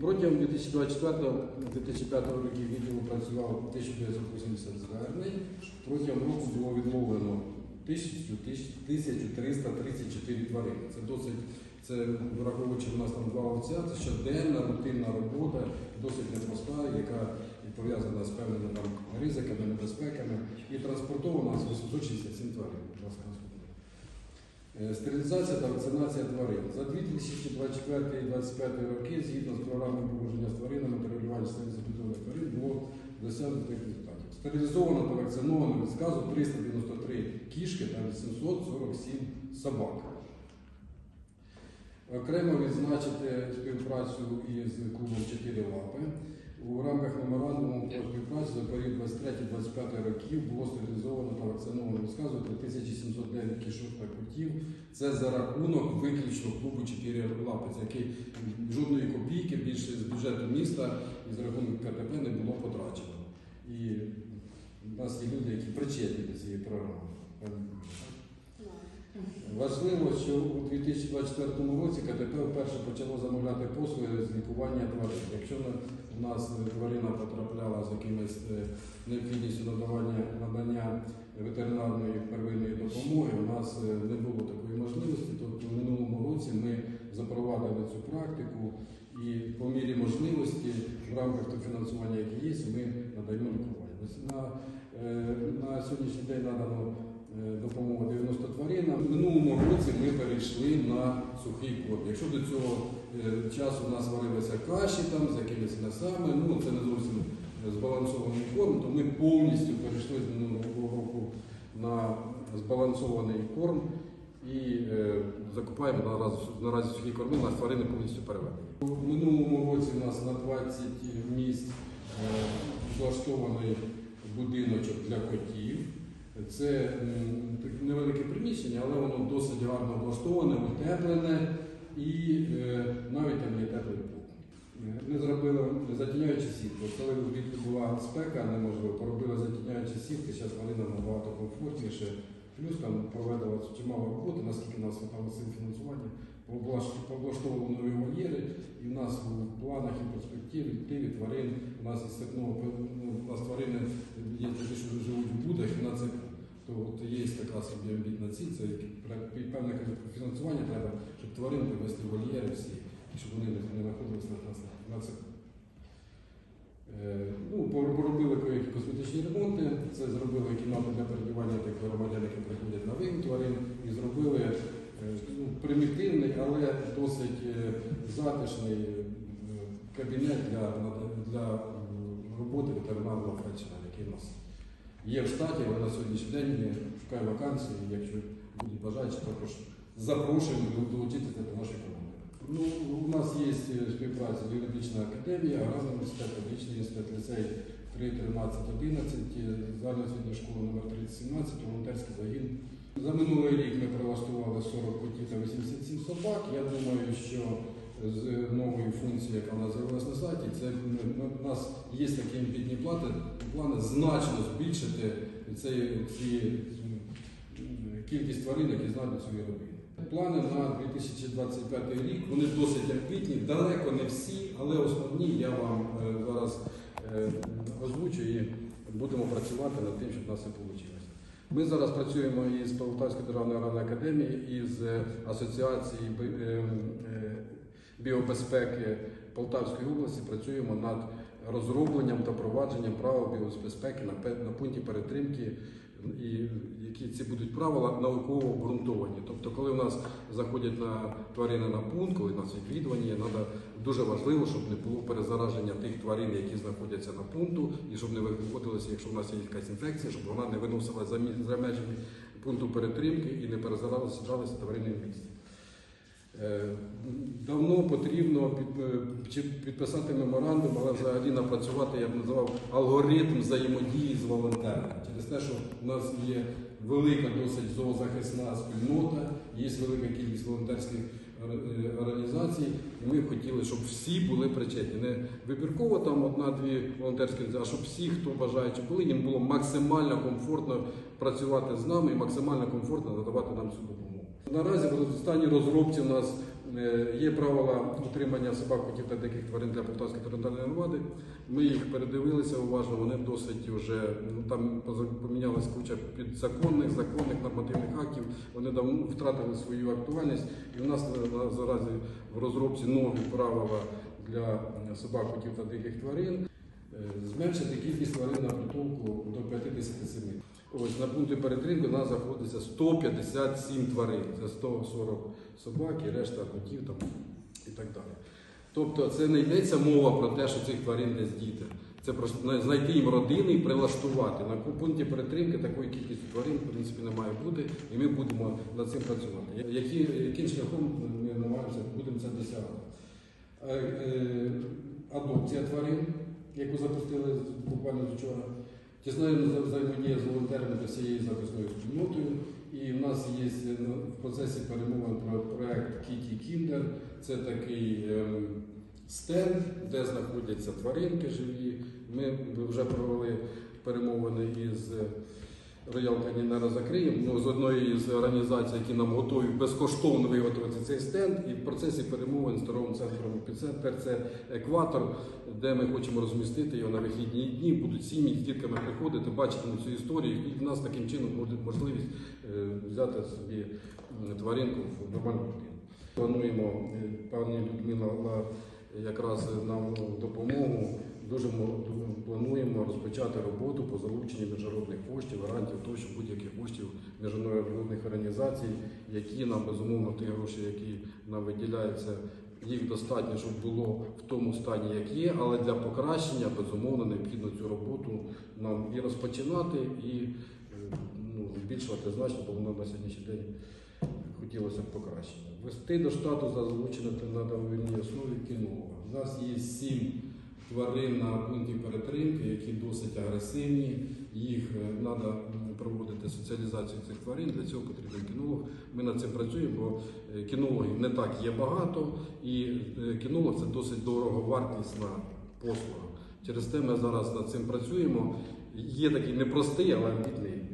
Протягом 2024-2025 років відділу працювало 1980 звернень. Протягом року було відмовлено 1000 1334 тварини. Це досить, це враховуючи, у нас там два овця, це щоденна рутинна робота, досить непроста, яка пов'язана з певними там ризиками, небезпеками. І транспортовано з 867 тварин. Стерилізація та вакцинація тварин. За 2024-2025 роки, згідно з програмою поводження з тваринами та регулювання стерилізаційних тварин, було досягнуто таких результатів. Стерилізовано та вакциновано від сказу 393 кішки та 847 собак. Окремо відзначити співпрацю із клубом «Чотири лапи. У рамках меморандуму про співпрацю за період 23-25 років було стерилізовано та вакциновано від сказу 3709 кішок та котів. Це за рахунок виключно клубу «Чотири лапи, за який жодної копійки більше з бюджету міста і за рахунок КТП не було потрачено. І у нас є люди, які причетні до цієї програми. Важливо, що у 2024 році КТП вперше почало замовляти послуги з лікування тварин. Якщо у нас тварина потрапляла з якимось е, необхідністю надавання надання ветеринарної первинної допомоги, у нас е, не було такої можливості. Тобто в минулому році ми запровадили цю практику і по мірі можливості в рамках того фінансування, яке є, ми надаємо лікування. На, е, на сьогоднішній день надано е, допомога 90 тваринам. В минулому році ми перейшли на сухий корм. Якщо до цього е, часу у нас варилися каші там з якимись м'ясами, ну це не зовсім збалансований корм, то ми повністю перейшли з минулого року на збалансований корм і е, закупаємо наразі, наразі сухі корми, у нас тварини повністю переведені. У минулому році у нас на 20 місць е, влаштований будиночок для котів. Це невелике приміщення, але воно досить гарно облаштоване, утеплене і е, навіть там теплий. Е, Ми зробили затіняючі сітки. Коли влітку була спека, неможливо, поробили затіняючі сітки, зараз тварина набагато комфортніше. Плюс там проведено чимало роботи, наскільки нас хватало сил фінансування, Облаш- облаштовували нові вольєри, і в нас у планах і перспективі тиві тварин, у нас із степного, ну, у нас тварини є такі, що живуть в будах і на цеху. То от є така собі амбітна ціль, це певне фінансування треба, щоб тварин привезти в вольєри всі, і щоб вони не знаходилися на, на, на. Е, Ну, поробили які косметичні ремонти, це зробили кімнату для перебування тих громадян, які приходять на вигін тварин, і зробили е, ну, примітивний, але досить е, затишний е, кабінет для, для роботи ветеринарного фельдшера, який у нас є в штаті, але на сьогоднішній день є, шукає вакансії, якщо будуть бажаючі, також запрошуємо долучитися до нашої команди. Ну, у нас є е, співпраця юридична академія, аграрний університет, педагогічний університет, ліцей 3, 13, 11, загальноосвітня школа номер 3017, волонтерський загін. За минулий рік ми прилаштували 40 котів та 87 собак. Я думаю, що з новою функцією, яка в нас з'явилася на сайті, це м, у нас є такі амбітні плати, плани значно збільшити цей, ці, кількість тварин, які знайдуть свої родини. Плани на 2025 рік вони досить амбітні, далеко не всі, але основні я вам е, зараз е, озвучу і будемо працювати над тим, щоб в нас все вийшло. Ми зараз працюємо із Полтавською державною аграрною академією, із е, Асоціації біобезпеки Полтавської області. Працюємо над розробленням та провадженням правил біобезпеки на, пункті перетримки, і які ці будуть правила науково обґрунтовані. Тобто, коли у нас заходять на тварини на пункт, коли у нас відвідування, дуже важливо, щоб не було перезараження тих тварин, які знаходяться на пункту, і щоб не виходилося, якщо в нас є якась інфекція, щоб вона не виносила за межі пункту перетримки і не перезаражалися тварини в місті. Е, Давно потрібно е, підписати меморандум, але взагалі напрацювати, я б називав алгоритм взаємодії з волонтерами. Через те, що в нас є велика досить зоозахисна спільнота, є велика кількість волонтерських організацій, і ми хотіли, щоб всі були причетні. Не вибірково там одна-дві волонтерські а щоб всі, хто бажаючи були, їм було максимально комфортно працювати з нами і максимально комфортно надавати нам цю допомогу. Наразі в останній розробці у нас Є правила утримання собак, котів та диких тварин для Полтавської територіальної громади. Ми їх передивилися уважно, вони досить вже ну, там помінялась куча підзаконних, законних нормативних актів. Вони давно втратили свою актуальність, і в нас на- на- зараз в розробці нові правила для е, собак, котів та диких тварин. Е, Зменшити кількість тварин на притулку до 57. Ось на пункті перетримки у нас знаходиться 157 тварин. Це 140 собак і решта котів там і так далі. Тобто це не йдеться мова про те, що цих тварин десь діти. Це просто знайти їм родини і прилаштувати. На пункті перетримки такої кількості тварин, в принципі, не має бути, і ми будемо над цим працювати. Які, яким шляхом ми намагаємося будемо це досягати? Е, е, Адопція тварин, яку запустили буквально вчора. Тісна взаємодія з волонтерами та всією захисною спільнотою. І в нас є ну, в процесі перемовин про проект Кіті Кіндер. Це такий ем, стенд, де знаходяться тваринки живі. Ми вже провели перемовини із Роял Канінера закриємо ну, з одної з організацій, які нам готові безкоштовно виготовити цей стенд. І в процесі перемовин з торговим центром «Епіцентр» це екватор, де ми хочемо розмістити його на вихідні дні. Будуть сім'ї з дітками приходити, бачитимуть цю історію. І в нас таким чином буде можливість е, взяти собі тваринку в нормальну людину. Плануємо, е, пані Людмила якраз нам допомогу. Дуже мо- плануємо розпочати роботу по залученню міжнародних коштів, гарантів того, що будь-яких коштів міжнародних організацій, які нам безумовно ті гроші, які нам виділяються, їх достатньо, щоб було в тому стані, як є, але для покращення безумовно необхідно цю роботу нам і розпочинати, і е, ну, збільшувати значно, бо воно на сьогоднішній день хотілося б покращення. Вести до штату за залучення на добровільній основі кінолога. У нас є сім тварин на пункті перетримки, які досить агресивні. Їх треба проводити соціалізацію цих тварин. Для цього потрібен кінолог. Ми над цим працюємо, бо е, кінологів не так є багато, і е, кінолог це досить дороговартісна послуга. Через те ми зараз над цим працюємо. Є такий непростий, але амбітний е,